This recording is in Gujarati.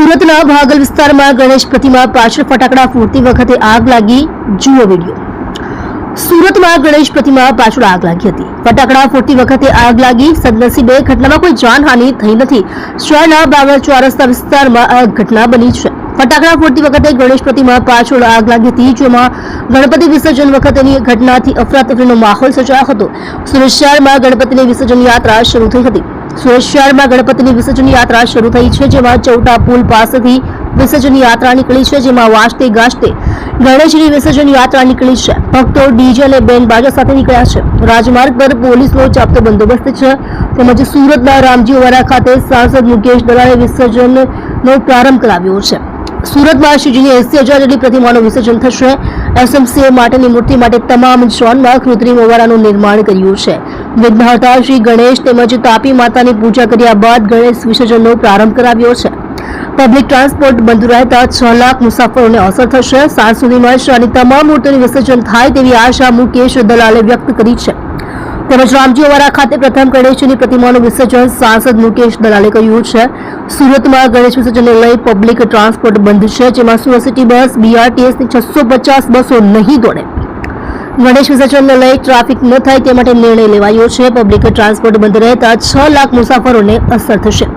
સુરતના ભાગલ વિસ્તારમાં ગણેશ પ્રતિમા પાછળ ફટાકડા ફૂટતી વખતે આગ લાગી. જુઓ વીડિયો. સુરતમાં ગણેશ પ્રતિમા પાછળ આગ લાગી હતી. ફટાકડા ફૂટતી વખતે આગ લાગી. સદનસીબે ઘટનામાં કોઈ જાનહાનિ થઈ નથી. શહેરના બાબર ચોરસ્તા વિસ્તારમાં આ ઘટના બની છે. ફટાકડા ફોડતી વખતે ગણેશ પ્રતિમા પાછળ આગ લાગી હતી, જેમાં ગણપતિ વિસર્જન વખતેની ઘટનાથી અફરાતફરીનો માહોલ સર્જાયો હતો. સુરત શહેરમાં ગણપતિની વિસર્જન યાત્રા શરૂ થઈ હતી. સુરત ગણપતિની વિસર્જન યાત્રા શરૂ થઈ છે, જેમાં ચૌટા પુલ પાસેથી વિસર્જન યાત્રા નીકળી છે, જેમાં વાજતે ગાજતે ગણેશની વિસર્જન યાત્રા નીકળી છે. ભક્તો, ડીજે અને બેન્ડ બાજા સાથે નીકળ્યા છે. રાજમાર્ગ પર પોલીસનો ચાપતો બંદોબસ્ત છે. તેમજ સુરતના રામજીવાડા ખાતે સાંસદ મુકેશ દલાલે વિસર્જનનો પ્રારંભ કરાવ્યો છે. સુરતમાં શ્રીજીની એસી હજાર જેટલી પ્રતિમાનું વિસર્જન થશે. એસએમસીએ માટેની મૂર્તિ માટે તમામ ઝોનમાં કૃત્રિમ ઓવારાનું નિર્માણ કર્યું છે. વિઘ્નહર્તા શ્રી ગણેશ તેમજ તાપી માતાની પૂજા કર્યા બાદ ગણેશ વિસર્જનનો પ્રારંભ કરાવ્યો છે. પબ્લિક ટ્રાન્સપોર્ટ બંધ રહેતા છ લાખ મુસાફરોને અસર થશે. સાંજ સુધીમાં શહેરની તમામ મૂર્તિઓનું વિસર્જન થાય તેવી આશા મુકેશ દલાલે વ્યક્ત કરી છે. તેમજ અમારા ખાતે પ્રથમ ગણેશજીની પ્રતિમાનું વિસર્જન સાંસદ મુકેશ દલાલે કર્યું છે. સુરતમાં ગણેશ વિસર્જનને લઈ પબ્લિક ટ્રાન્સપોર્ટ બંધ છે, જેમાં સુરત સિટી બસ બીઆરટીએસની છસો પચાસ બસો નહીં દોડે. ગણેશ વિસર્જનને લઈ ટ્રાફિક ન થાય તે માટે નિર્ણય લેવાયો છે. પબ્લિક ટ્રાન્સપોર્ટ બંધ રહેતા છ લાખ મુસાફરોને અસર થશે.